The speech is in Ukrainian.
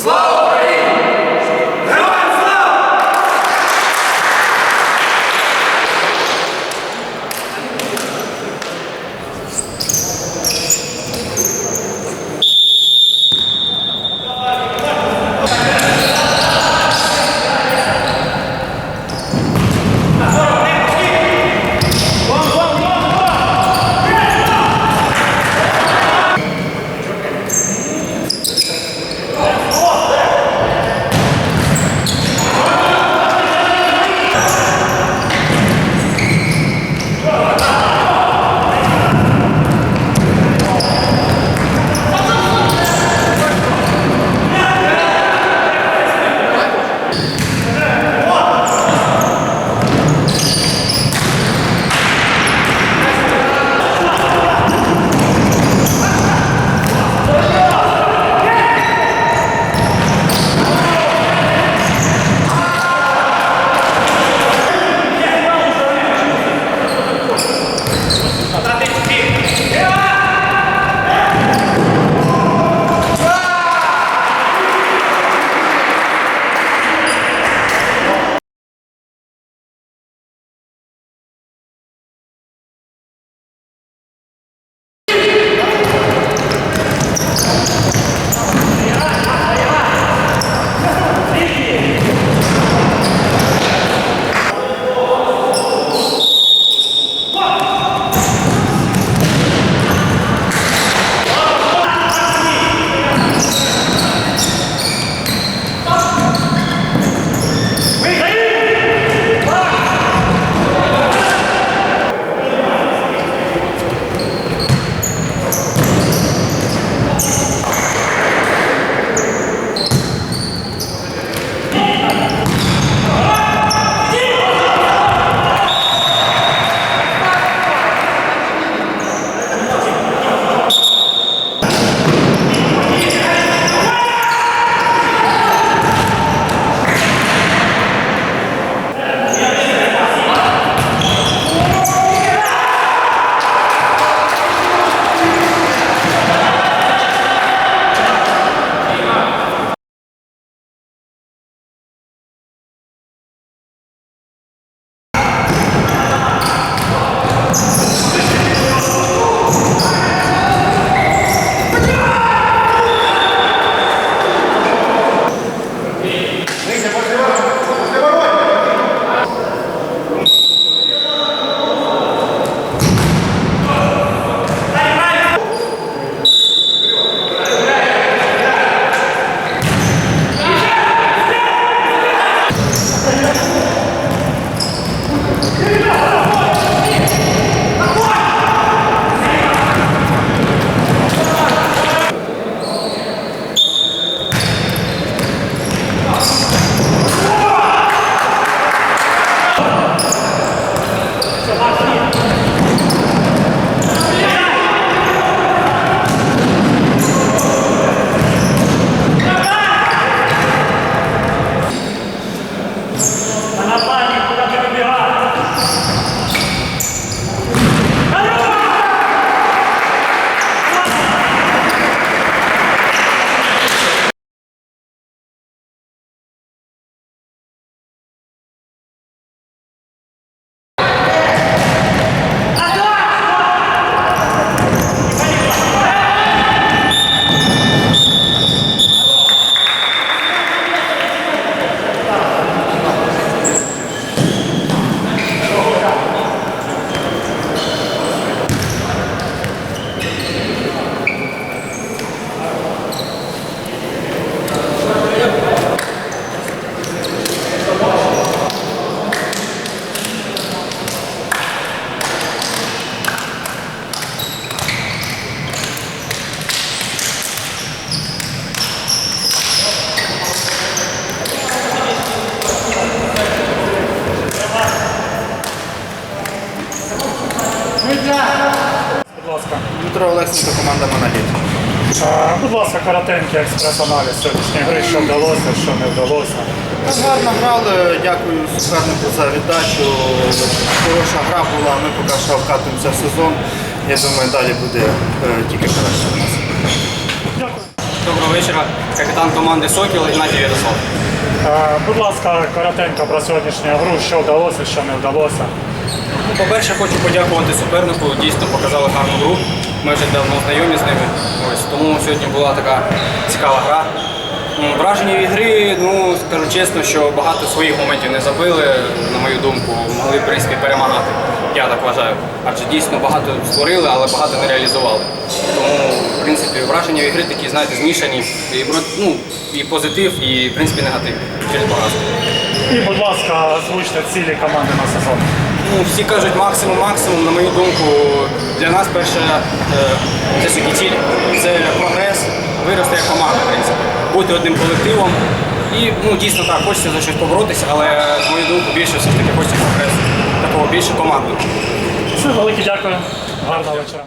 Слава! Будь ласка. Дмитро Олексенко, команда Моноліт. Будь ласка, коротенький експрес-аналіз сьогоднішньої гри, що вдалося, що не вдалося. Гарно грали, дякую супернику за віддачу. Хороша гра була, ми поки що вкатуємося в сезон. Я думаю, далі буде е, тільки краще у нас. Доброго вечора. Капітан команди Сокіл Геннадій Ярослав. Е, Будь ласка, коротенько про сьогоднішню гру, що вдалося, що не вдалося. Ну, По-перше, хочу подякувати супернику. Дійсно показали гарну гру. Ми вже давно знайомі з ними. Ось тому сьогодні була така цікава гра. Враження від гри, ну скажу чесно, що багато своїх моментів не забили, на мою думку, могли в принципі перемагати. Я так вважаю. Адже дійсно багато створили, але багато не реалізували. Тому, в принципі, враження від гри такі, знаєте, змішані. І, ну, і позитив, і в принципі негатив через поразку. І, будь ласка, озвучте цілі команди на сезон. Ну, всі кажуть максимум, максимум. На мою думку, для нас перша е, все ціль це прогрес, вирости як команда, в принципі, бути одним колективом. І ну, дійсно так, хочеться за щось поборотися, але на мою думку більше все ж таки хочеться прогресу, такого більше команди. Все, велике дякую. Гарного вечора.